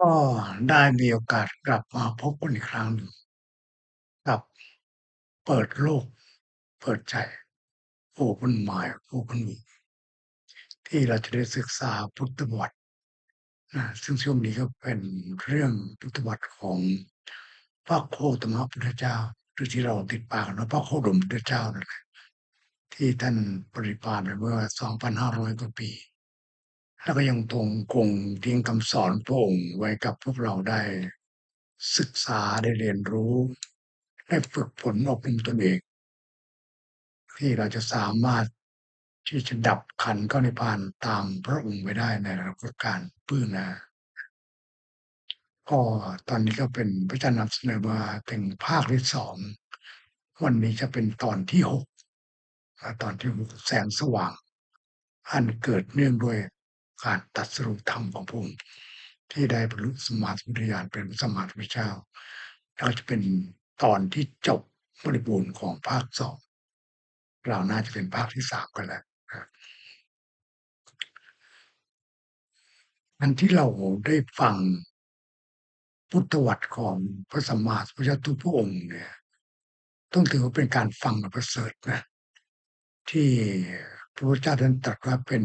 ก็ได้มีโอกาสกลับมาพบกันอีกครั้งหนึ่ง กับ เปิดโลก เปิดใจ Open Mind Open Book ที่เราจะได้ศึกษาพุทธประวัตินะซึ่งช่วงนี้ก็เป็นเรื่องพุทธประวัติของพระโคตมพุทธเจ้า หรือที่เราติดปากกันว่าพระโคดมพุทธเจ้านั่นแหละที่ท่านปรินิพพานไปเมื่อ 2,500 กว่าปี แล้วก็ยังคงคงทิ้งคำสอนพระองค์ไว้กับพวกเราได้ศึกษาได้เรียนรู้ ได้ฝึกฝนอบรมตนเอง ที่เราจะสามารถที่จะดับขันธ์เข้านิพานตามพระองค์ไปได้ในอนาคตการเบื้องหน้าก็ตอนนี้ก็เป็นพระอาจารย์นำเสนอมาถึงภาคที่2วันนี้จะเป็นตอนที่6อ่าตอนที่แสงสว่าง อันเกิดเนื่องด้วย การตรัสรู้ธรรมของพระองค์ที่ได้บรรลุสมาสัมพุทธญาณเป็นสมาสัมพุทธเจ้าแล้วจะเป็นตอนที่จบบริบูรณ์ของภาค2เราน่าจะเป็นภาคที่3กันแล้วนะครับอันที่เราได้ฟังพุทธวัตรของพระสัมมาสัมพุทธเจ้าทุกพระองค์เนี่ย ต้องถือว่าเป็นการฟังประเสริฐนะที่พระพุทธเจ้าท่านตรัสว่าเป็น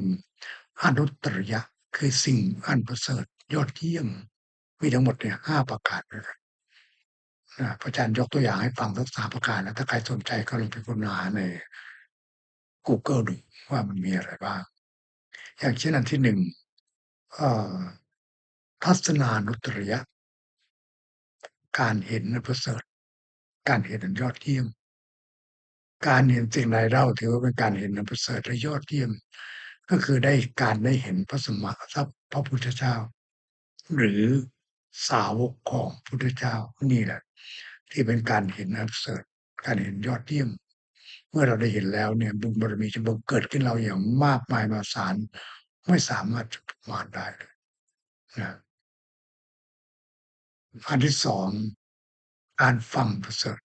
อนุตตรยะ คือสิ่งอันประเสริฐยอดเยี่ยมมีทั้งหมดเนี่ย5ประการด้วยกันนะพระอาจารย์ยกตัวอย่างให้ฟังสัก3ประการนะถ้าใครสนใจก็ลองไปค้นหาในกูเกิลดูว่ามันมีอะไรบ้าง อย่างเช่นอันที่1เอ่อทัศนานุตตรยะ การเห็นอันประเสริฐ การเห็นอันยอดเยี่ยม การเห็นสิ่งใดเล่าถือว่าเป็นการเห็นอันประเสริฐและยอดเยี่ยม ก็คือได้การได้เห็นพระสมมาสัมพระพุทธเจ้า หรือสาวกของพุทธเจ้านี่แหละ ที่เป็นการเห็นอันประเสริฐการเห็นยอดเยี่ยม เมื่อเราได้เห็นแล้วเนี่ยบุญบารมีจะบังเกิดขึ้นเราอย่างมากมายมหาศาลไม่สามารถจะประมาณได้เลยนะอันที่2การฟังประเสริฐ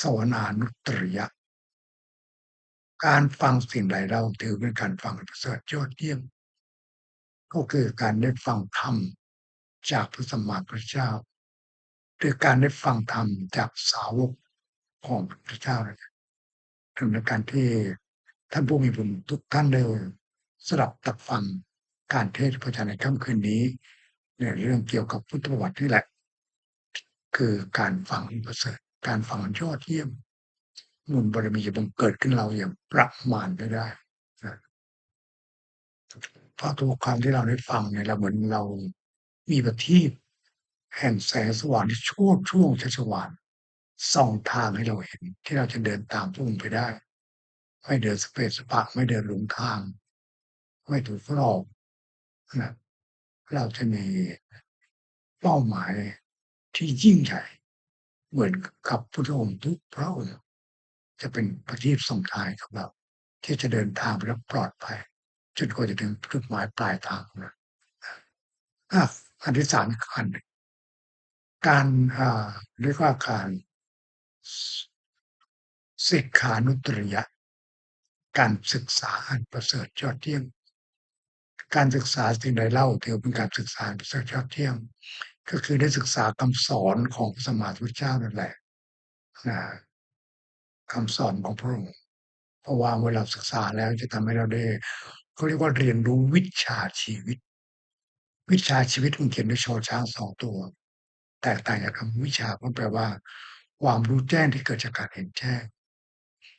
สวนานุตตรยะ การฟังสิ่งใดเล่าถือเป็นการฟังประเสริฐยอดเยี่ยม ก็คือการได้ฟังธรรมจากพระสัมมาสัมพุทธเจ้าหรือการได้ฟังธรรมจากสาวกของพระพุทธเจ้านั่นแหละถึงในการที่ท่านผู้มีบุญทุกท่านได้สดับตับฟังการเทศน์พระอาจาในค่ำคืนนี้ในเรื่องเกี่ยวกับพุทธประวัตินี่แหละ คือการฟังประเสริฐการฟังยอดเยี่ยม บุญบารมีจะบังเกิดขึ้นเราอย่างประมาณไม่ได้นะเพราะทุกครั้งที่เราได้ฟังเนี่ยเราเหมือนเรามีประทีปแห่งแสงสว่างที่โชติช่วงชัชวาลส่องทางให้เราเห็น ที่เราจะเดินตามพระองค์ไปได้ ไม่เดินสเปะสปะไม่เดินหลงทาง ไม่ถูกหลอกนะเราจะมีเป้าหมายที่ยิ่งใหญ่ เหมือนกับพุทธองค์ทุกพระองค์ จะเป็นประทีปส่งทางให้กับเรา ที่จะเดินทางไปแล้วปลอดภัยจนกว่าจะถึงจุดหมายปลายทางของเราอันที่3อีกอันหนึ่งการเรียกว่าการสสิกขานุตตรยะ การศึกษาอันประเสริฐยอดเยี่ยมการศึกษาสิ่งใดเล่าถือเป็นการศึกษาประเสริฐยอดเยี่ยมก็คือได้ศึกษาคำสอนของพระสมมาพุทธเจ้านั่นแหละนะ คำสอนของพระองค์เพราะว่าเมื่อเราศึกษาแล้วจะทำให้เราได้เขาเรียกว่าเรียนรู้วิชาชีวิต วิชาชีวิตมันเขียนด้วยชอช้าง2ตัว แตกต่างจากคำวิชาก็แปลว่า ความรู้แจ้งที่เกิดจากการเห็นแจ้ง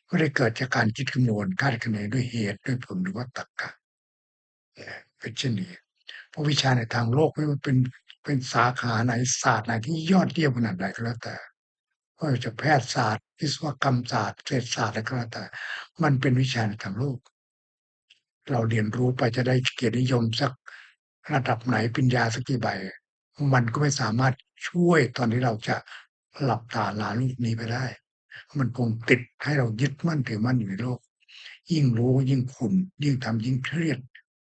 ไม่ได้เกิดจากการคิดคำนวณคาดคะเนด้วยเหตุด้วยผลหรือว่าตรรกะนะเป็นเช่นนี้เพราะวิชาในทางโลกไม่ว่าเป็นเป็นสาขาไหนศาสตร์ไหนที่ยอดเยี่ยมขนาดใดก็แล้วแต่ ว่าจะแพทยศาสตร์วิศวกรรมศาสตร์เศรษฐศาสตร์อะไรก็แล้วแต่ มันเป็นวิชาในทางโลก เราเรียนรู้ไปจะได้เกียรตินิยมสักระดับไหนปริญญาสักกี่ใบ มันก็ไม่สามารถช่วยตอนที่เราจะหลับตาลาโลกนี้ไปได้ มันคงติดให้เรายึดมั่นถือมั่นอยู่ในโลก ยิ่งรู้ยิ่งขุ่นยิ่งทำยิ่งเครียด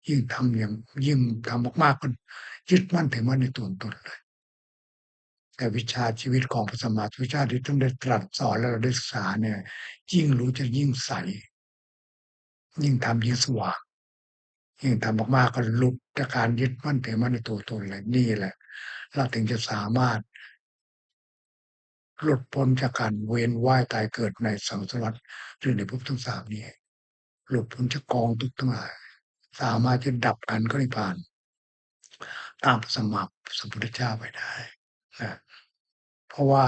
ยิ่งทำอย่างยิ่งทำมากๆก็ยึดมั่นถือมั่นในตัวตนเลย แต่วิชาชีวิตของพระสมมาสัมพุทธเจ้าที่ท่านได้ตรัสสอนและเราได้ศึกษาเนี่ย ยิ่งรู้จะยิ่งใส ยิ่งทำยิ่งสว่างยิ่งทำมากๆก็ลุดจากการยึดมั่นถือมั่นในตัวตนเลยนี่แหละ เราถึงจะสามารถหลุดพ้นจากการเวียนว่ายตายเกิดในสังสารวัฏหรือในภพทั้งสามนี้หลุดพ้นจากกองทุกข์ทั้งหลาย สามารถจะดับขันก็นิพพาน ตามพระสัมมาสัมพุทธเจ้าไปได้นะ เพราะว่า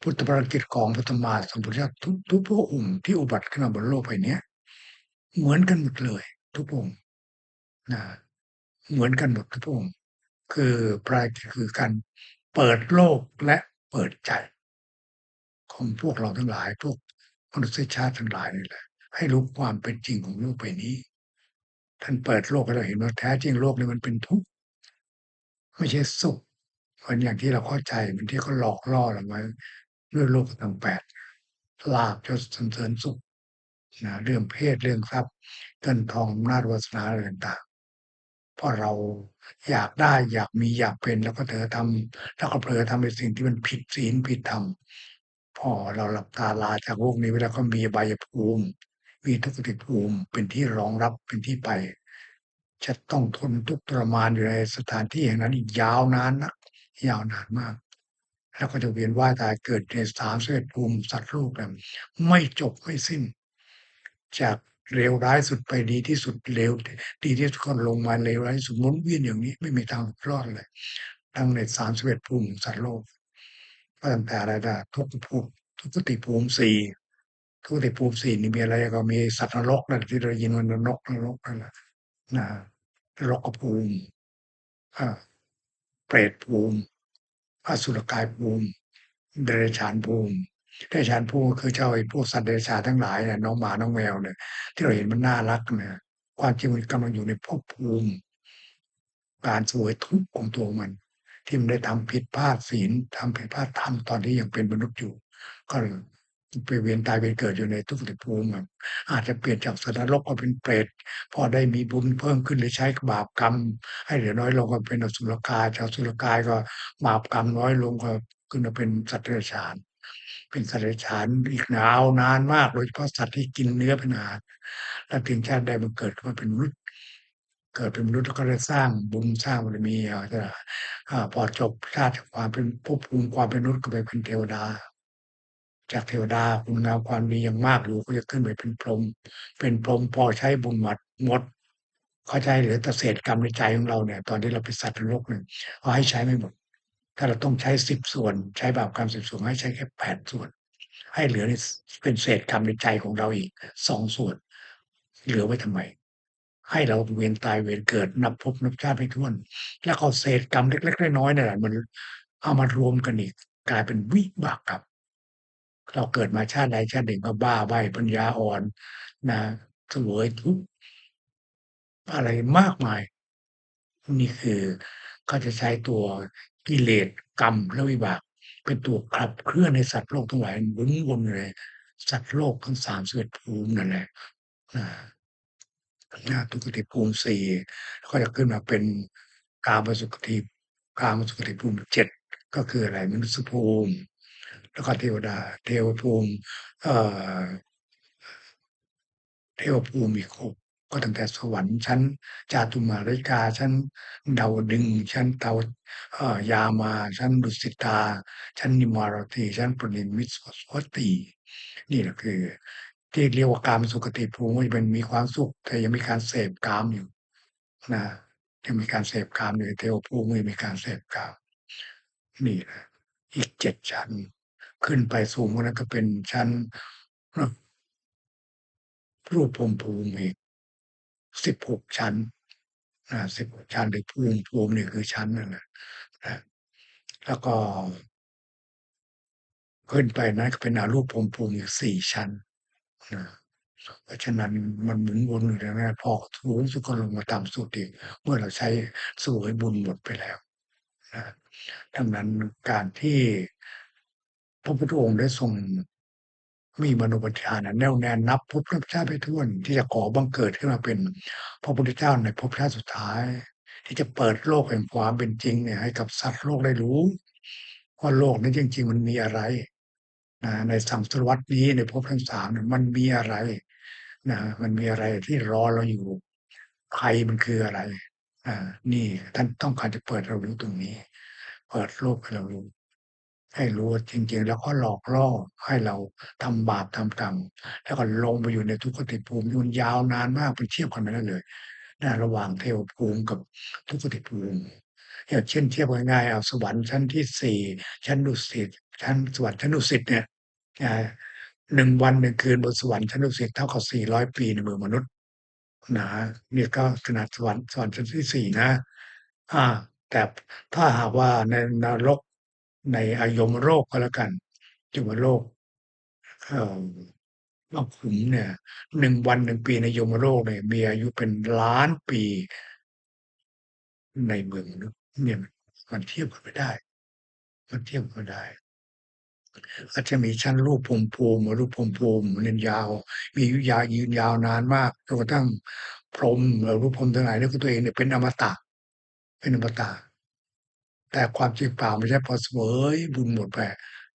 พุทธภารกิจของพระสัมมาสัมพุทธเจ้าทุกทุกพระองค์ที่อุบัติขึ้นมาบนโลกใบเนี้ยเหมือนกันหมดเลย ทุกองค์นะเหมือนกันหมดทุกองค์คือภารกิจคือการเปิดโลกและเปิดใจ ของพวกเราทั้งหลาย พวกมนุษยชาติทั้งหลายนี่แหละ ให้รู้ความเป็นจริงของโลกใบนี้ ท่านเปิดโลกให้เราเห็นว่าแท้จริงโลกนี้มันเป็นทุกข์ไม่ใช่สุข เหมือนอย่างที่เราเข้าใจมือนที่เขาหลอกล่อเราไว้ด้วยโลกทั้งแปดลาภยศสรรเสริญสุขนะเรื่องเพศเรื่องทรัพย์เงินทองอำนาจวาสนาอะไรต่างๆเพราะเราอยากได้อยากมีอยากเป็นแล้วก็เผลอทำแล้วก็เผลอทำในสิ่งที่มันผิดศีลผิดธรรมพอเราหลับตาลาจากโลกนี้ไปแล้วก็มีอบภูมิ มีทุกติภูมิเป็นที่รองรับเป็นที่ไป จะต้องทนทุกข์ทรมานอยู่ในสถานที่แห่งนั้นอีกยาวนานนัก ยาวนานมาก แล้วก็จะเวียนว่ายตายเกิดใน31ภูมิสัตว์โลกนั้นไม่จบไม่สิ้น จากเลวร้ายสุดไปดีที่สุดเลวดีที่สุดก็ลงมาเลวร้ายสุดมุนเวียนอย่างนี้ไม่มีทางรอดเลยทั้งใน31ภูมิสัตว์โลกก็ตั้งแต่อะไรนะทุกภูมิทุกติภูมิ4ทุกติภูมิ4นี่มีอะไรก็มีสัตว์นรกนั่นที่เรายินว่านรกนรกนั่นแหละนะนรกภูมิอาเปรตภูมิ อสุรกายภูมิ เดรัจฉานภูมิเดรัจฉานภูมิคือเจ้าไอ้พวกสัตว์เดรัจฉานทั้งหลายเนี่ยน้องหมาน้องแมวเนี่ยที่เราเห็นมันน่ารักเนี่ยความจริงมันกำลังอยู่ในภพภูมิ การสวยทุกข์ของตัวมัน ที่มันได้ทำผิดพลาดศีลทำผิดพลาดธรรมตอนที่ยังเป็นมนุษย์อยู่ ก็ ไปเวียนตายเวียนเกิดอยู่ในทุกขติภูมิอะอาจจะเปลี่ยนจากสัตว์นรกมาเป็นเปรตพอได้มีบุญเพิ่มขึ้นหรือใช้บาปกรรม ให้เหลือน้อยลงก็เป็นอสุรกายจากสุรกายก็บาปกรรมน้อยลงก็ขึ้นมาเป็นสัตว์เดรัจฉาน เป็นสัตว์เดรัจฉานอีกยาว นานมากโดยเฉพาะสัตว์ที่กินเนื้อเป็นอาหารแล้วถึงชาติใดมาเกิดมาเป็นมนุษย์เกิดเป็นมนุษย์แล้วก็ได้สร้างบุญสร้างบารมีอาอ่าพอจบชาติความเป็นภพภูมิความเป็นมนุษย์ก็ไปเป็นเทวดา จากเทวดาคุณงามความดียังมากอยู่ก็จะขึ้นไปเป็นพรหมเป็นพรหมพอใช้บุญหมดหมดก็ใช้เหลือแต่เศษกรรมในใจของเราเนี่ย ตอนที่เราเป็นสัตว์นรกเนี่ยก็ให้ใช้ไม่หมด ถ้าเราต้องใช้10ส่วน ใช้บาปกรรม10ส่วนให้ใช้แค่8ส่วน ให้เหลือเป็นเศษกรรมในใจของเราอีก2ส่วน เหลือไว้ทำไม?ให้เราเวียนตายเวียนเกิดนับภพนับชาติไม่ถ้วน แล้วเอาเศษกรรมเล็กๆน้อยๆนี่แหละมันเอามารวมกันอีกกลายเป็นวิบากกรรม เราเกิดมาชาติใดชาติหนึ่งก็บ้าใบปัญญาอ่อนนะสวยทุกอะไรมากมาย นี่คือเขาจะใช้ตัวกิเลสกรรมและวิบาก เป็นตัวขับเคลื่อนให้สัตว์โลกทั้งหลายหมุนวนอยู่ในสัตว์โลกทั้งสามสิบภูมินั่นแหละอานะทุกขติภูมิ4ก็จะขึ้นมาเป็นกามสุขติกามสุขติภูมิ7ก็คืออะไรมนุษยภูมิ แล้วก็เทวดา เทวภูมิเทวภูมิอีก6ก็ตั้งแต่สวรรค์ชั้นจาตุมาริกาชั้นดาวดึงชั้นเตาเอ่อยามาชั้นดุสิตา ชั้นนิมารตีชั้นปรินิมิตสวัตตีนี่แหละคือ ที่เรียกว่ากามสุขติภูมิมันมีความสุข แต่ยังมีการเสพกามอยู่นะยังมีการเสพกามอยู่เทวภูมิมีการเสพกามนี่แหละอีก7ชั้น ขึ้นไปสูงกว่านั้นก็เป็นชั้นรูปพรหมภูมิอีก16ชั้นอา16ชั้นหรือภูมิภูมินี่คือชั้นนั่นแหละนะแล้วก็ ขึ้นไปนั้นก็เป็นอรูปพรหมภูมิอีก4ชั้นนะเพราะฉะนั้นมันหมุนวนอยู่อย่างนั้นพอสูงสุดก็ลงมาต่ำสุดอีกเมื่อเราใช้สวยบุญหมดไปแล้วนะดังนั้นการที่ พระพุทธองค์ได้ทรงมีมโนปทานอันแน่วแน่นับภพนับชาติไม่วนที่จะขอบังเกิดขึ้นมาเป็นพระพุทธเจ้าในภพชาติสุดท้าย ที่จะเปิดโลกแห่งความเป็นจริงเนี่ยให้กับสัตว์โลกได้รู้ว่าโลกนั้นจริง ๆ มันมีอะไรนะในสังสารวัฏนี้ในภพทั้ง3เนี่มันมีอะไรนะมันมีอะไรที่รอเราอยู่ภัยมันคืออะไรอ่านี่ท่านต้องการจะเปิดให้เรารู้ตรงนี้ เปิดโลกให้เรารู้ ให้รู้ว่าจริง ๆ แล้วเขาหลอกล่อให้เราทำบาปทำกรรมแล้วก็ลงไปอยู่ในทุกขติภูมิที่มันยาวนานมากมันเทียบกันไม่ได้เลยนะระหว่างเทวภูมิกับทุกขติภูมิอย่างเช่นเทียบง่ายๆเอาสวรรค์ชั้นที่4ชั้นดุสิตชั้นสวรรค์ชั้นดุสิตเนี่ยอ่า1วัน1คืนบนสวรรค์ชั้นดุสิตเท่ากับ400ปีในมือมนุษย์นะนี่ก็ขนาดสวรรค์สวรรค์ชั้นที่4นะอาแต่ถ้าหากว่าในนรก ในอยมโลกก็แล้วกันยมโลกเอ่อนอกขุมเนี่ย1วัน1ปีในยมโลกเนี่ยมีอายุเป็นล้านปีในเมืองเนี่ยมันเทียบกันไม่ได้ มันเทียบกันไม่ได้อาจจะมีชั้นรูปพรหมภูมิอรูปพรหมภูมิยืนยาว มีอายุยายืนยาวนานมากจนกระทั่งพรมเอ่อรูปพรมทั้งหลายนึกว่าตัวเองเนี่ยเป็นอมตะเป็นอมตะ แต่ความจริงเปล่าไม่ใช่พอเสวยบุญหมดไป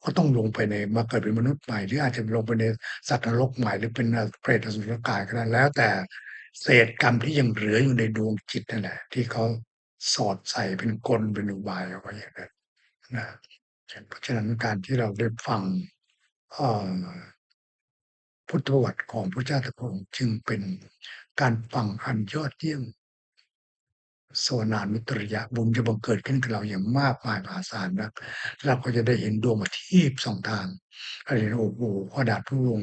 ก็ต้องลงไปในมาเกิดเป็นมนุษย์ใหม่หรืออาจจะลงไปในสัตว์นรกใหม่หรือเป็นเปรตอสุรกายก็ได้แล้ว แต่เศษกรรมที่ยังเหลืออยู่ในดวงจิตนั่นแหละที่เขาสอดใส่เป็นกลเป็นอุบายเอาไว้อย่างนั้นนะเพราะฉะนั้นการที่เราได้ฟังพุทธประวัติของพระเจ้าตะพงจึงเป็นการฟังอันยอดเยี่ยม สวนานุตริยบุญจะบังเกิดขึ้นกับเราอย่างมากมายมหาศาลนักเราก็จะได้เห็นดวงประทีปส่องทางเราเห็นโอ้โฮพระดาษพระวง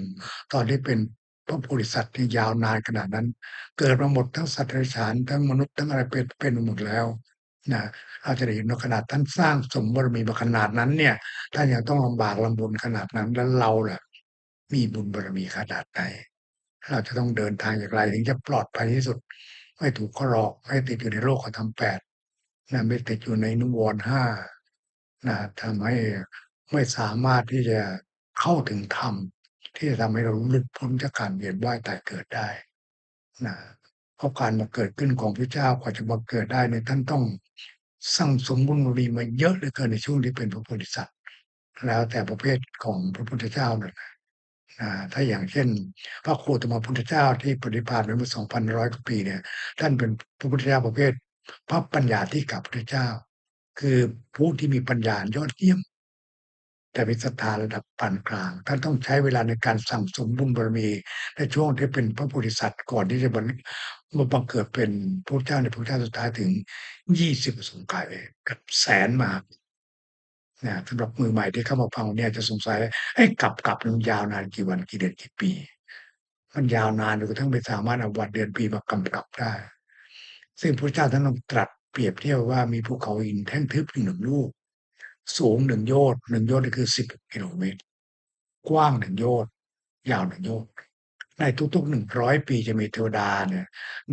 ตอนที่เป็นพระโพธิสัตว์ที่ยาวนานขนาดนั้น เกิดมาหมดทั้งสัตว์เดรัจฉานทั้งมนุษย์ทั้งอะไรเป็นเป็นหมดแล้วนะเราจะได้เห็นว่าขนาดท่านสร้างสมบารมีมาขนาดนั้นเนี่ยท่านยังต้องลำบากลำบนขนาดนั้นแล้วเราล่ะ มีบุญบารมีขนาดไหนเราจะต้องเดินทางอย่างไรถึงจะปลอดภัยที่สุด ไม่ถูกเขาหลอก ไม่ติดอยู่ในโลกธรรม8นะไม่ติดอยู่ในนิวรณ์5นะทำให้ไม่สามารถที่จะเข้าถึงธรรมที่จะทำให้เราหลุดพ้นจากการเวียนว่ายตายเกิดได้นะเพราะการมาเกิดขึ้นของพระเจ้ากว่าจะมาเกิดได้เนี่ยท่านต้องสั่งสมบุญบารมีมาเยอะเหลือเกินในช่วงที่เป็นพระโพธิสัตว์แล้วแต่ประเภทของพระพุทธเจ้านั่นะ ถ้าอย่างเช่น พระโคตมพุทธเจ้าที่ปรินิพานไปเมื่อ2,100กว่าปีเนี่ย ท่านเป็นพระพุทธเจ้าประเภท พระปัญญาธิกพุทธเจ้า คือผู้ที่มีปัญญายอดเยี่ยม แต่มีศรัทธาระดับปานกลาง ท่านต้องใช้เวลาในการสั่งสมบุญบารมีในช่วงที่เป็นพระโพธิสัตว์ก่อนที่จะบรรมาบังเกิดเป็นพระเจ้าในพุทธชาสุดท้ายถึง20อสงไขยกับแสนมา นะสำหรับมือใหม่ที่เข้ามาฟังเนี่ยจะสงสัยเอ๊ะกลับมันยาวนานกี่วันกี่เดือนกี่ปี มันยาวนานจนกระทั่งไม่สามารถเอาวันเดือนปีมากำกับได้ ซึ่งพระเจ้าท่านต้องตรัสเปรียบเทียบว่ามีภูเขาหินแท่งทึบอยู่หนึ่งลูก สูง1โยชน์1โยชน์นี่คือ10กิโลเมตร กว้าง1โยชน์ยาว1โยชน์ในทุกๆ100ปีจะมีเทวดาเนี่ย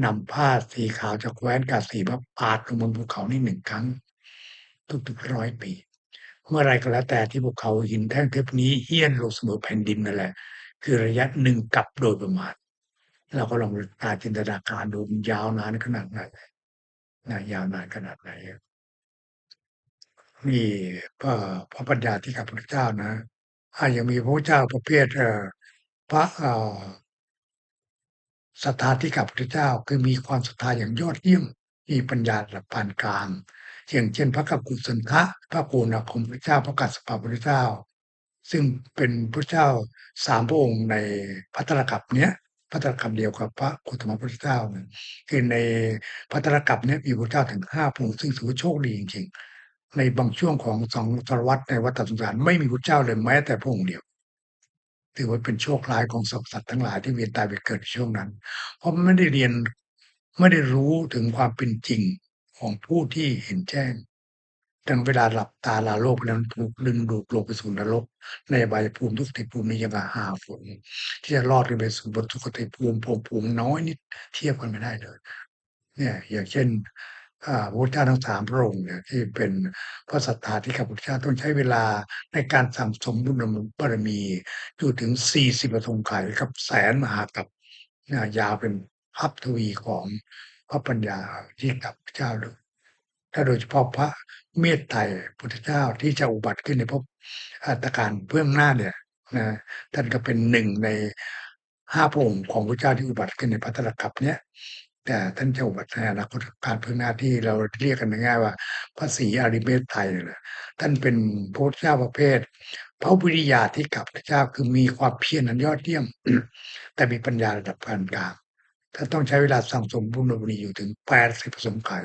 นำผ้าสีขาวจากแคว้นกาสีมาปาดลงบนภูเขานี้1ครั้ง ทุกๆ100ปี เมื่อไรก็แล้วแต่ที่ภูเขาหินแท่งเทึบนี้เหี้ยนลงเสมอแผ่นดินนั่นแหละ คือระยะ1กัปโดยประมาณเราก็ลองตาจินตนาการดูมันยาวนานขนาดไหนนะยาวนานขนาดไหนนี่พระพระปัญญาธิกพุทธเจ้านะอายังมีพระเจ้าประเภทพระศรัทธาธิกพุทธเจ้าคือมีความศรัทธาอย่างยอดเยี่ยมมีปัญญาระดับปานกลาง อย่างเช่น พระกัปกุสันทะพระโกนากรมพุทธเจ้าพระกัสสปะพุทธเจ้า ซึ่งเป็นพุทธเจ้า3พระองค์ในภัตตรกัปเนี้ยภัตตรกัปเดียวกับพระโคตมพุทธเจ้าเนี่ยคือในภัตตรกัปเนี้ยมีพุทธเจ้าถึง5พระองค์ซึ่งถือว่าโชคดีจริงๆในบางช่วงของ2ศตวรรษในวัฏสงสารไม่มีพุทธเจ้าเลยแม้แต่พระองค์เดียวถือว่าเป็นโชคร้ายของสรรพสัตว์ทั้งหลายที่เวียนตายไปเกิดในช่วงนั้น เพราะไม่ได้เรียนไม่ได้รู้ถึงความเป็นจริง ของผู้ที่เห็นแจ้งถึงเวลาหลับตาลาโลกไปแล้วถูกดึงดูดลงไปสู่นรก ในบายภูมิทุกติภูมินี้ยังกับหาฝนที่จะรอดขึ้นไปสู่บนสุคติภูมิภพภูมิน้อยนิดเทียบกันไม่ได้เลย เนี่ยอย่างเช่นพระพุทธเจ้าทั้ง3พระองค์เนี่ยที่เป็นพระศรัทธาธิกพุทธเจ้าต้องใช้เวลาในการสั่งสมบุญบารมีอยู่ถึง40อสงไขยกับแสนมหากัปนะยาวเป็นพับทวีของ พระปัญญาธิกพุทธเจ้าเลยถ้าโดยเฉพาะพระเมตไตรพุทธเจ้าที่จะอุบัติขึ้นในภพอัตการเบื้องหน้าเนี่ยนะท่านก็เป็น1ใน5พระองค์ของพระเจ้าที่อุบัติขึ้นในภัตตรกัปเนี้ยแต่ท่านจะอุบัติในอนาคตการเพึ่งหน้าที่เราเรียกกันง่ายว่า พระศรีอริเมตไตรนี่แหละท่านเป็นพระเจ้าประเภท พระวิริยาที่กับพระเจ้าคือมีความเพียรอันยอดเยี่ยม แต่มีปัญญาระดับปานกลาง ท่านต้องใช้เวลาสั่งสมบุญบารมีอยู่ถึง80ประสงค์ไขย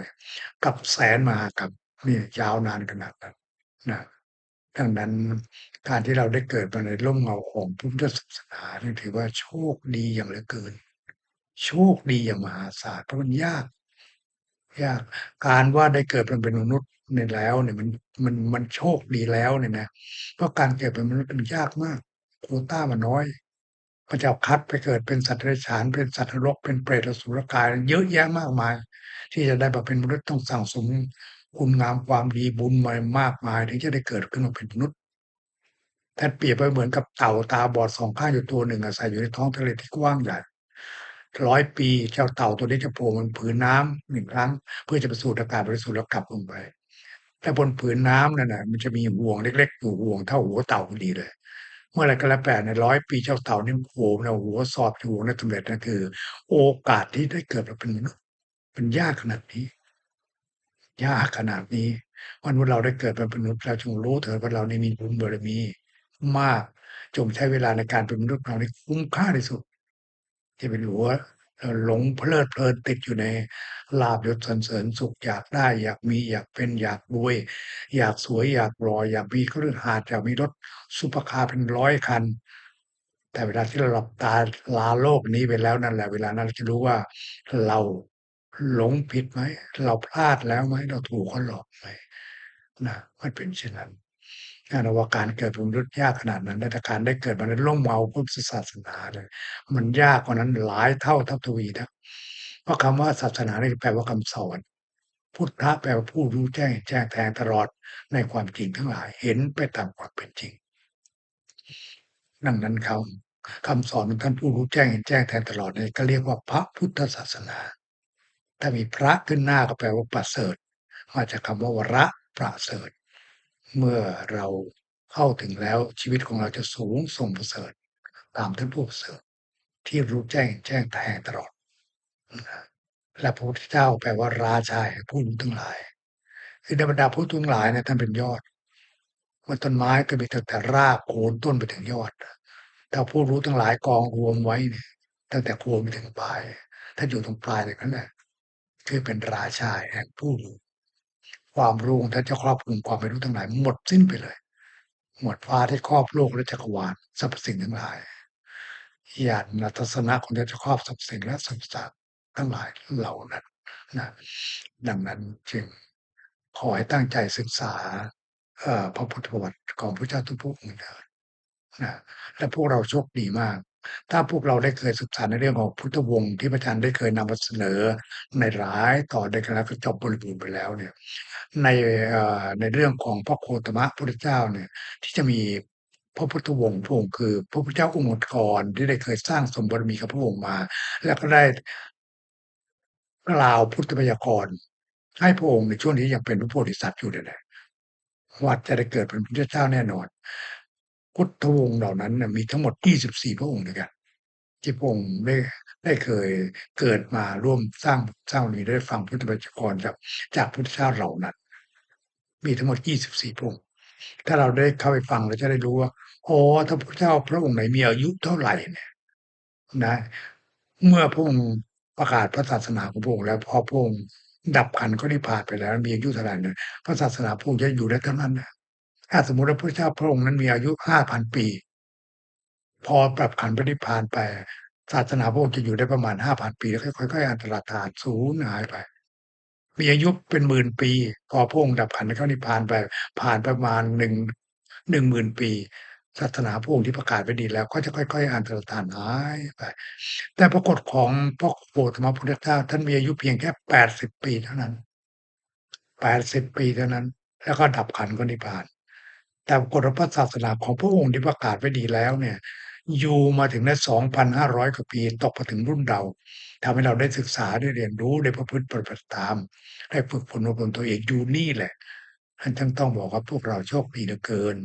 กับแสนมหากับนี่ยาวนานขนาดนั้นนะดังนั้นการที่เราได้เกิดมาในร่มเงาของพุทธศาสนานี่ถือว่าโชคดีอย่างเหลือเกิน โชคดีอย่างมหาศาลเพราะมันยาก ยากการว่าได้เกิดมาเป็นมนุษย์เนี่ยแล้วเนี่ยมันมันมันโชคดีแล้วเนี่ยนะเพราะการเกิดเป็นมนุษย์มันยากมากโควตามันน้อย พระเจ้าคัดไปเกิดเป็นสัตว์เดรัจฉานเป็นสัตว์นรกเป็นเปรตอสุรกาย เยอะแยะมากมาย ที่จะได้มาเป็นมนุษย์ต้องสั่งสมคุณงามความดีบุญมามากมายถึงจะได้เกิดขึ้นมาเป็นมนุษย์แท่านเปรียบไว้เหมือนกับเต่าตาบอดสองข้างอยู่ตัวหนึ่งอาศัยอยู่ในท้องทะเลที่กว้างใหญ่ร้อยปีเจ้าเต่าตัวนี้จะโผล่บนผืนน้ำหนึ่งครั้ง เพื่อจะไปสูดอากาศบริสุทธิ์แล้วกลับลงไปแต่บนผืนน้ำนั่นน่ะมันจะมีห่วงเล็กๆอยู่ห่วงเท่าหัวเต่าพอดีเลย เมื่อไรก็แล้วแต่ในร้อยปีเจ้าเต่านี่โผล่ในหัวสอบอยู่ในสำเร็จนั่นคือ โอกาสที่ได้เกิดมาเป็นมนุษย์มันยากขนาดนี้ ยากขนาดนี้วันวันเราได้เกิดเป็นมนุษย์เราจงรู้เถิดว่าเรานี่มีบุญบารมีมากจงใช้เวลาในการเป็นมนุษย์เราในคุ้มค่าที่สุดจะเป็นหัว หลงเพลิดเพลินติดอยู่ในลาภยศสรรเสริญสุขอยากได้อยากมีอยากเป็นอยากรวย อยากสวยอยากหล่ออยากมีเครื่องหาอยากมีรถซุปเปอร์คาร์เป็นร้อยคัน แต่เวลาที่เราหลับตาลาโลกนี้ไปแล้วนั่นแหละเวลานั้นเราจะรู้ว่าเราหลงผิดไหมเราพลาดแล้วไหมเราถูกเขาหลอกไหมนะมันเป็นเช่นนั้น การว่าการเกิดเป็นมนุษย์ยากขนาดนั้นแต่การได้เกิดมาในร่มเงาพุทธศาสนาเลย มันยากกว่านั้นหลายเท่าทับทวีนะเพราะคำว่าศาสนานี่แปลว่าคำสอนพุทธะแปลว่าผู้รู้แจ้งแจ้งแทงตลอดในความจริงทั้งหลายเห็นไปตามความเป็นจริง ดังนั้นเขาคำสอนของท่านผู้รู้แจ้งเห็นแจ้งแทงตลอดนี่ก็เรียกว่าพระพุทธศาสนา ถ้ามีพระขึ้นหน้าก็แปลว่าประเสริฐ มาจากคำว่าวระประเสริฐ เมื่อเราเข้าถึงแล้วชีวิตของเราจะสูงส่งประเสริฐตามท่านผู้ประเสริฐที่รู้แจ้งแจ้งแทงตลอด และพระพุทธเจ้าแปลว่าราชาแห่งผู้รู้ทั้งหลาย คือในบรรดาผู้ทั้งหลายเนี่ยท่านเป็นยอดเมื่อต้นไม้ก็มีตั้งแต่รากโคนต้นไปถึงยอดถ้าผู้รู้ทั้งหลายกองรวมไว้เนี่ยตั้งแต่โคนไปถึงปลาย ถ้าอยู่ตรงปลายอย่างนั้นแหละคือเป็นราชาแห่งผู้รู้ ความรู้ของท่านจะครอบคลุมความไม่รู้ทั้งหลายหมดสิ้นไปเลย หมดฟ้าที่ครอบโลกและจักรวาลสรรพสิ่งทั้งหลายญาณทัศนะของท่านจะครอบสรรพสิ่งและสรรพสัตว์ทั้งหลายเหล่านั้นนะดังนั้นจึงขอให้ตั้งใจศึกษาพระพุทธประวัติของพระเจ้าทุกพระองค์เถิดนะและพวกเราโชคดีมาก ถ้าพวกเราได้เคยศึกษาในเรื่องของพุทธวงศ์ที่พระอาจารย์ได้เคยนำมาเสนอในหลายต่อในคณะก็จบบริบูรณ์ไปแล้วเนี่ยในในเรื่องของพระโคตมะพุทธเจ้าเนี่ยที่จะมีพระพุทธวงศ์พระองค์คือ พระพุทธเจ้าองค์ก่อนที่ได้เคยสร้างสมบารมีกับพระองค์มา แล้วก็ได้กล่าวพุทธพยากรณ์ให้พระองค์ในช่วงนี้ยังเป็นพระโพธิสัตว์อยู่เนี่ยแหละว่าจะได้เกิดเป็นพระเจ้าแน่นอน พุทธวงศ์เหล่านั้นมีทั้งหมด 24 พระองค์ด้วยกันที่พระองค์ได้ได้เคยเกิดมาร่วมสร้างสร้างนี้ได้ฟังพุทธบัญชกรจากจากพุทธเจ้าเหล่านั้น มีทั้งหมด 24 พระองค์ ถ้าเราได้เข้าไปฟังเราจะได้รู้ว่าอ๋อถ้าพระเจ้าพระองค์ไหนมีอายุเท่าไหร่เนี่ยนะ เมื่อพระองค์ประกาศพระศาสนาของพระองค์แล้วพอพระองค์ดับขันก็ได้ผ่านไปแล้ว มีอายุเท่าไหร่เนี่ยพระศาสนาพระองค์จะอยู่ได้เท่านั้นนะ ถ้าสมมติว่าพระเจ้าพระองค์นั้นมีอายุห้าพันปี พอปรับขันปฏิพานไป ศาสนาพระองค์จะอยู่ได้ประมาณห้าพันปีแล้วค่อยๆอันตรธานสูญหายไป มีอายุเป็นหมื่นปี พอพระองค์ดับขันเข้านิพพานไป ผ่านประมาณหนึ่งหนึ่งหมื่นปีศาสนาพระองค์ที่ประกาศไปดีแล้วก็จะค่อย ๆอันตรธานหายไป แต่ปรากฏของพระโพธิมพุทธเจ้าท่านมีอายุเพียงแค่แปดสิบปีเท่านั้นแปดสิบปีเท่านั้น แล้วก็ดับขันก็นิพพาน แต่กฎพระศาสนาของพระองค์ที่ประกาศไว้ดีแล้วเนี่ยอยู่มาถึงได้สองพันห้าร้อยกว่าปีตกมาถึงรุ่นเราทำให้เราได้ศึกษาได้เรียนรู้ได้ประพฤติปฏิบัติตาม ได้ฝึกฝนอบรมตัวเองอยู่นี่แหละท่านจึงต้องบอกว่าพวกเราโชคดีเหลือเกิน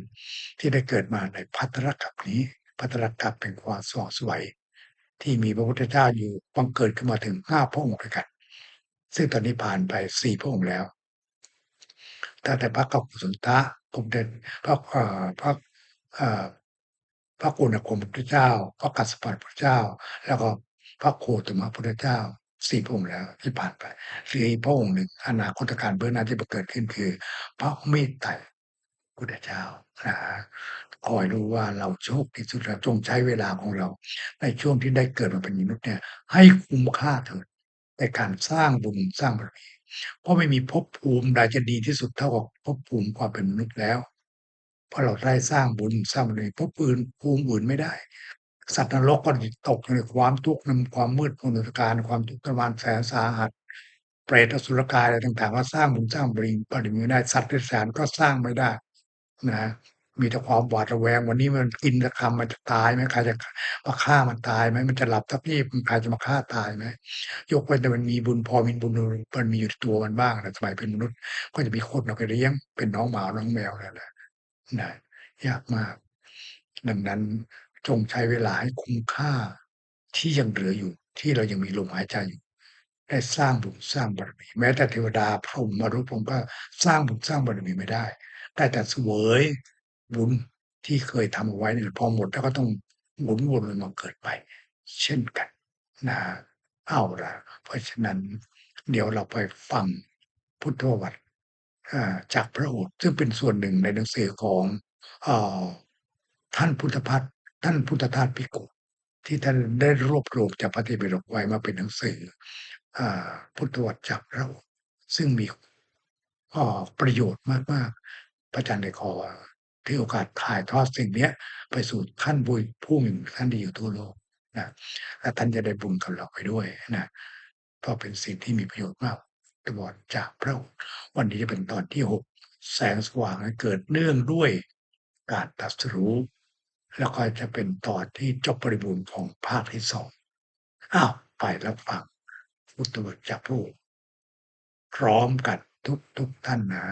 ที่ได้เกิดมาในพัทรกับนี้พัทรกับเป็นความสว่างสวยที่มีพระพุทธเจ้าอยู่บังเกิดขึ้นมาถึงห้าพระองค์ด้วยกัน ซึ่งตอนนี้ผ่านไปสี่พระองค์แล้วตั้งแต่พระกัปปุสุนทะ ผมเด่นพระพระพระกุณกรมพุทธเจ้า พระกัสสปะพุทธเจ้า แล้วก็พระโคตมพุทธเจ้าสี่พระองค์แล้วที่ผ่านไปเหลืออีกพระองค์หนึ่งอนาคตการเบื้องหน้าที่จะเกิดขึ้นคือ พระเมตไตรพุทธเจ้านะคอยรู้ว่าเราโชคดีสุดแล้วจงใช้เวลาของเรา ในช่วงที่ได้เกิดมาเป็นมนุษย์เนี่ยให้คุ้มค่าเถิดในการสร้างบุญสร้างบารมี เพราะไม่มีภพภูมิใดจะดีที่สุดเท่ากับภพภูมิความเป็นมนุษย์แล้ว เพราะเราได้สร้างบุญสร้างบารภพอื่นภูมิอื่นไม่ได้ สัตว์นรกก็ตกในความทุกข์ในความมืดมนการความทุกข์ทรมานแสนสาหัสเปรตอสุรกายอะไรต่างๆก็สร้างบุญสร้างบรมีบารมีไม่ได้สัตว์เดรัจฉานก็สร้างไม่ได้นะ มีแต่ความหวาดระแวง วันนี้มันกินสักคำมันจะตายไหมใครจะมาฆ่ามันตายไหมมันจะหลับทับยีบใครจะมาฆ่าตายไหมยกเว้นแต่มันมีบุญพอมีบุญมันมีอยู่ในตัวมันบ้างแต่สมัยเป็นมนุษย์ ก็จะมีคนเอาไปเลี้ยง เป็นน้องหมาน้องแมวนั่นแหละนะยากมาก ดังนั้นจงใช้เวลาให้คุ้มค่าที่ยังเหลืออยู่ ที่เรายังมีลมหายใจอยู่ได้สร้างบุญสร้างบารมีแม้แต่เทวดาพรหมมรุษผมก็สร้างบุญสร้างบารมีไม่ได้ ได้แต่เสวย บุญที่เคยทำเอาไว้เนี่ยพอหมดแล้วก็ต้องหมุนวนมาเกิดไป เช่นกันนะเอาละเพราะฉะนั้น เดี๋ยวเราไปฟังพุทธวัติจากพระโอษฐ์ซึ่งเป็นส่วนหนึ่งในหนังสือของอท่านพุทธพัฒน์ท่านพุทธทาสพิกุที่ท่านได้รวบรวมจากพระเทปิฎกไว้มาเป็นหนังสืออพุทธวัตรจากพระโอษฐ์ซึ่งมีประโยชน์มากๆ พระอาจารย์ได้ขอ ที่โอกาสถ่ายทอดสิ่งนี้ไปสู่ท่านบุญผู้มีท่านดีอยู่ทั่วโลกนะและท่านจะได้บุญกับเราไปด้วยนะเพราะเป็นสิ่งที่มีประโยชน์มากตลอดจากพระองค์วันนี้จะเป็นตอนที่หกแสงสว่างเกิดเนื่องด้วยการตรัสรู้ แล้วก็จะเป็นตอนที่จบบริบูรณ์ของภาคที่สองอ้าวไปแล้วฟังพุทธวจจากพระองค์พร้อมกันทุกทุกท่านนะ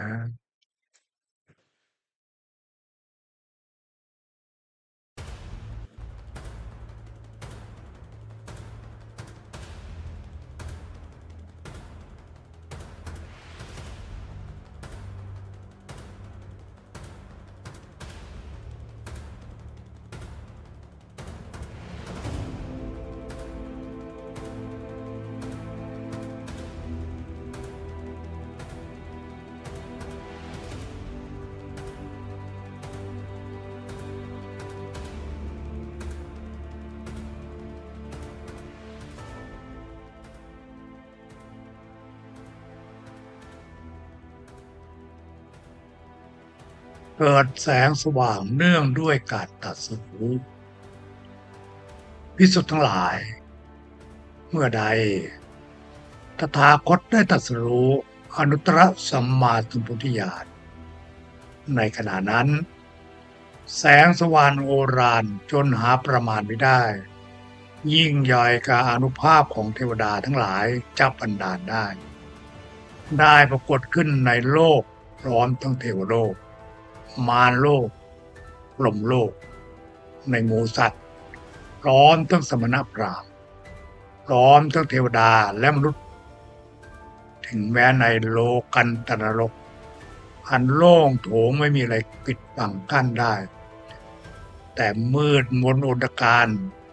เกิดแสงสว่างเนื่องด้วยการตัดสรู้พิสุทธ์ทั้งหลาย เมื่อใด ตถาคตได้ตัดสรู้อนุตตรสัมมาสัมพุทธญาณในขณะนั้น แสงสว่างโอรานจนหาประมาณไม่ได้ ยิ่งใหญ่กับอนุภาพของเทวดาทั้งหลายจะบันดาลได้ ได้ปรากฏขึ้นในโลกพร้อมทั้งเทวโลก มารโลกลมโลก ในหมูสัตว์พร้อมทั้งสมณพราหมณ์พร้อมทั้งเทวดาและมนุษย์ ถึงแม้ในโลกันตนรก อันโล่งโถงไม่มีอะไรปิดบังกั้นได้ แต่มืดมนอุดการ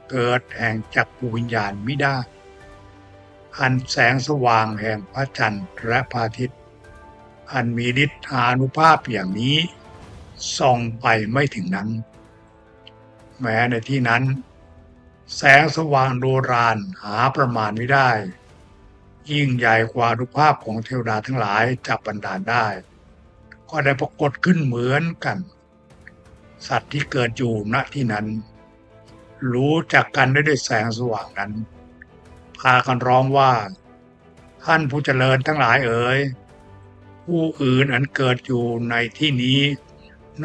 เกิดแห่งจักรวิญญาณไม่ได้อันแสงสว่างแห่งพระจันทร์และพระอาทิตย์ อันมีฤทธานุภาพอย่างนี้ ส่องไปไม่ถึงนั้น แม้ในที่นั้น แสงสว่างโดรานหาประมาณไม่ได้ ยิ่งใหญ่กว่าอนุภาพของเทวดาทั้งหลายจะบันดาลได้ ก็ได้ปรากฏขึ้นเหมือนกัน สัตว์ที่เกิดอยู่ณที่นั้น รู้จักกันได้ด้วยแสงสว่างนั้น พากันร้องว่า ท่านผู้เจริญทั้งหลายเอ๋ยผู้อื่นอันเกิดอยู่ในที่นี้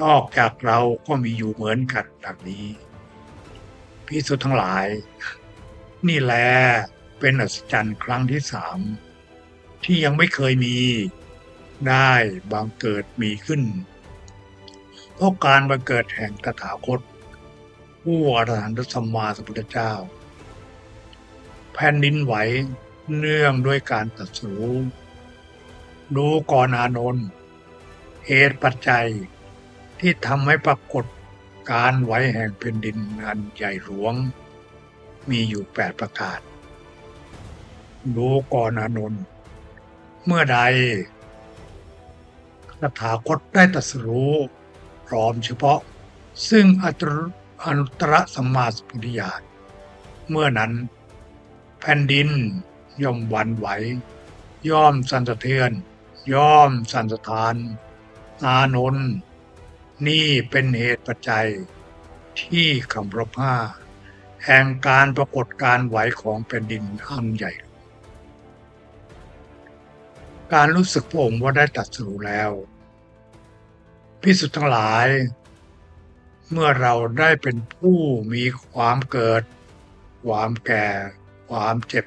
นอกจากเราก็มีอยู่เหมือนกันดังนี้พิสุทธ์ทั้งหลาย นี่แหละเป็นอัศจรรย์ครั้งที่สามที่ยังไม่เคยมีได้บังเกิดมีขึ้น เพราะการบังเกิดแห่งตถาคต ผู้อรหันตสัมมาสัมพุทธเจ้า แผ่นดินไหวเนื่องด้วยการตัดสู้ดูก่อนอานนท์เหตุปัจจัย ที่ทำให้ปรากฏการไหวแห่งแผ่นดินอันใหญ่หลวง มีอยู่แปดประการดูก่อนอานนท์เมื่อใดตถาคตได้ตรัสรู้พร้อมเฉพาะ ซึ่งอัตอนุตตรสัมมาสัมพุทธญาณเมื่อนั้น แผ่นดินย่อมหวันไหว ย่อมสั่นสะเทือน ย่อมสั่นสะท้าน อานนท์ นี่เป็นเหตุปัจจัยที่คำรบห้าแห่งการปรากฏการไหวของแผ่นดินอันใหญ่ การรู้สึกพระองค์ว่าได้ตัดสู้แล้วพิสุทธ์ทั้งหลาย เมื่อเราได้เป็นผู้มีความเกิด ความแก่ ความเจ็บ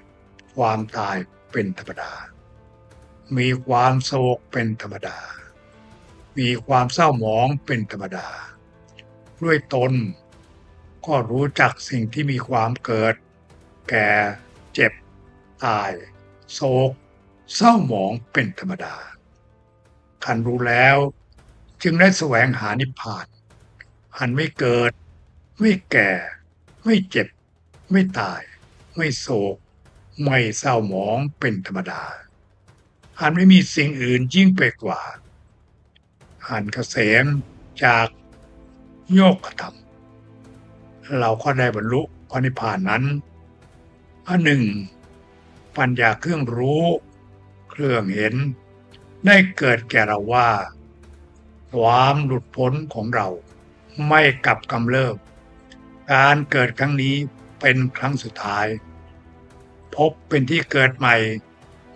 ความตายเป็นธรรมดา มีความโศกเป็นธรรมดา มีความเศร้าหมองเป็นธรรมดา ด้วยตน ก็รู้จักสิ่งที่มีความเกิด แก่ เจ็บ ตาย โศก เศร้าหมองเป็นธรรมดาคันรู้แล้ว จึงได้แสวงหานิพพาน อันไม่เกิด ไม่แก่ ไม่เจ็บ ไม่ตาย ไม่โศก ไม่เศร้าหมองเป็นธรรมดา อันไม่มีสิ่งอื่นยิ่งไปกว่า อันเกษมจากโยกธรรม เราก็ได้บรรลุพระนิพพานนั้นอันหนึ่ง ปัญญาเครื่องรู้ เครื่องเห็น ได้เกิดแก่เราว่า ความหลุดพ้นของเราไม่กลับกำเริบ การเกิดครั้งนี้เป็นครั้งสุดท้าย พบเป็นที่เกิดใหม่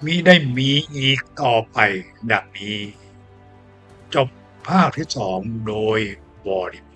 มิได้มีอีกต่อไปดังนี้ ภาคที่สองโดยบริ